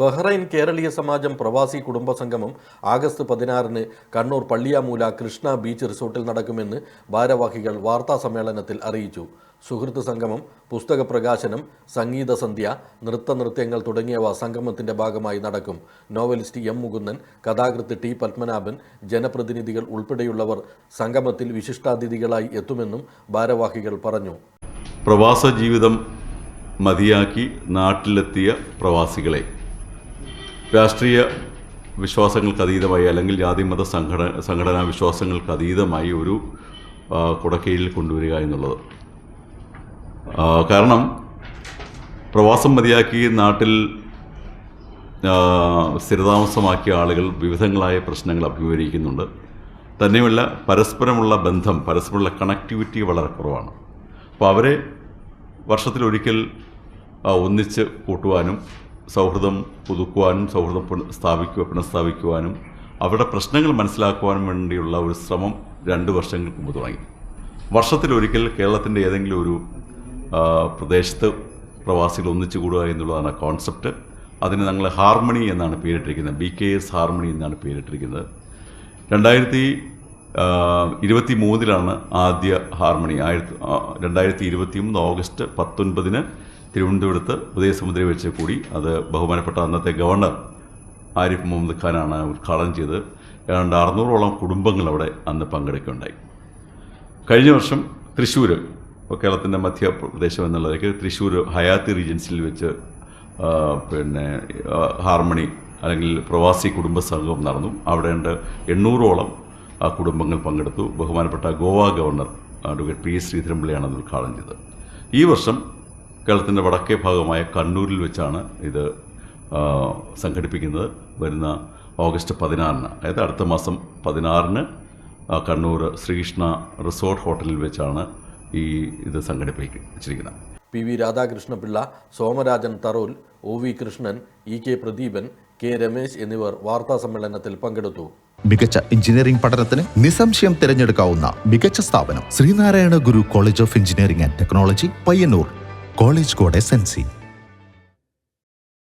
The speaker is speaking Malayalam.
ബഹ്റൈൻ കേരളീയ സമാജം പ്രവാസി കുടുംബ സംഗമം ആഗസ്റ്റ് പതിനാറിന് കണ്ണൂർ പള്ളിയാമൂല കൃഷ്ണ ബീച്ച് റിസോർട്ടിൽ നടക്കുമെന്ന് ഭാരവാഹികൾ വാർത്താ സമ്മേളനത്തിൽ അറിയിച്ചു. സുഹൃത്ത് സംഗമം പുസ്തക പ്രകാശനം സംഗീത സന്ധ്യ നൃത്തനൃത്യങ്ങൾ തുടങ്ങിയവ സംഗമത്തിന്റെ ഭാഗമായി നടക്കും. നോവലിസ്റ്റ് എം മുകുന്ദൻ കഥാകൃത്ത് ടി പത്മനാഭൻ ജനപ്രതിനിധികൾ ഉൾപ്പെടെയുള്ളവർ സംഗമത്തിൽ വിശിഷ്ടാതിഥികളായി എത്തുമെന്നും ഭാരവാഹികൾ പറഞ്ഞു. പ്രവാസ ജീവിതം മതിയാക്കി നാട്ടിലെത്തിയ പ്രവാസികളെ രാഷ്ട്രീയ വിശ്വാസങ്ങൾക്ക് അതീതമായി അല്ലെങ്കിൽ ജാതിമത സംഘടന സംഘടനാ വിശ്വാസങ്ങൾക്ക് അതീതമായി ഒരു കുടക്കീഴിൽ കൊണ്ടുവരിക എന്നുള്ളത്. കാരണം പ്രവാസം മതിയാക്കി നാട്ടിൽ സ്ഥിരതാമസമാക്കിയ ആളുകൾ വിവിധങ്ങളായ പ്രശ്നങ്ങൾ അഭിമുഖീകരിക്കുന്നുണ്ട്. തന്നെയുമല്ല പരസ്പരമുള്ള ബന്ധം പരസ്പരമുള്ള കണക്ടിവിറ്റി വളരെ കുറവാണ്. അപ്പോൾ അവരെ വർഷത്തിലൊരിക്കൽ ഒന്നിച്ച് കൂട്ടുവാനും സൗഹൃദം പുതുക്കുവാനും സൗഹൃദം സ്ഥാപിക്കുക പുനഃസ്ഥാപിക്കുവാനും അവരുടെ പ്രശ്നങ്ങൾ മനസ്സിലാക്കുവാനും വേണ്ടിയുള്ള ഒരു ശ്രമം രണ്ട് വർഷങ്ങൾക്ക് മുമ്പ് തുടങ്ങി. വർഷത്തിലൊരിക്കൽ കേരളത്തിന്റെ ഏതെങ്കിലും ഒരു പ്രദേശത്ത് പ്രവാസികൾ ഒന്നിച്ചു കൂടുക എന്നുള്ളതാണ് കോൺസെപ്റ്റ് അതിന് ഞങ്ങൾ ഹാർമണി എന്നാണ് പേരിട്ടിരിക്കുന്നത്. ബി കെ എസ് ഹാർമണി എന്നാണ് പേരിട്ടിരിക്കുന്നത്. രണ്ടായിരത്തി ഇരുപത്തി മൂന്നിലാണ് ആദ്യ ഹാർമണി. ആയിരത്തി രണ്ടായിരത്തി ഇരുപത്തി മൂന്ന് ഓഗസ്റ്റ് പത്തൊൻപതിന് തിരുവനന്തപുരത്ത് ഉദയസമുദ്രം വെച്ച് കൂടി അത് ബഹുമാനപ്പെട്ട അന്നത്തെ ഗവർണർ ആരിഫ് മുഹമ്മദ് ഖാനാണ് ഉദ്ഘാടനം ചെയ്ത് ഏതാണ്ട് അറുന്നൂറോളം കുടുംബങ്ങൾ അവിടെ അന്ന് പങ്കെടുക്കുകയുണ്ടായി. കഴിഞ്ഞ വർഷം തൃശ്ശൂർ കേരളത്തിന്റെ മധ്യപ്രദേശം എന്നുള്ളതൊക്കെ തൃശ്ശൂർ ഹയാത്തി റീജൻസിൽ വെച്ച് പിന്നെ ഹാർമണി അല്ലെങ്കിൽ പ്രവാസി കുടുംബ സംഗമം നടന്നു. അവിടെ ഉണ്ട് എണ്ണൂറോളം കുടുംബങ്ങൾ പങ്കെടുത്തു. ബഹുമാനപ്പെട്ട Goa governor advocate P S ശ്രീധരൻപിള്ളയാണ് അത് ഉദ്ഘാടനം ചെയ്തത്. ഈ വർഷം കേരളത്തിന്റെ വടക്കേ ഭാഗമായ കണ്ണൂരിൽ വെച്ചാണ് ഇത് സംഘടിപ്പിക്കുന്നത്. വരുന്ന ഓഗസ്റ്റ് പതിനാറിന് അതായത് അടുത്ത മാസം പതിനാറിന് കണ്ണൂർ ശ്രീകൃഷ്ണ റിസോർട്ട് ഹോട്ടലിൽ വെച്ചാണ് ഈ ഇത് സംഘടിപ്പിച്ചിരിക്കുന്നത്. P V Radhakrishnapillai Somarajan Tharol O V Krishnan E K Pradeepan K Ramesh എന്നിവർ വാർത്താ സമ്മേളനത്തിൽ പങ്കെടുത്തു. മികച്ച എഞ്ചിനീയറിംഗ് പഠനത്തിന് നിസ്സംശയം തിരഞ്ഞെടുക്കാവുന്ന മികച്ച സ്ഥാപനം Sreenarayana Guru college of engineering and technology Payyanur. College code S N C.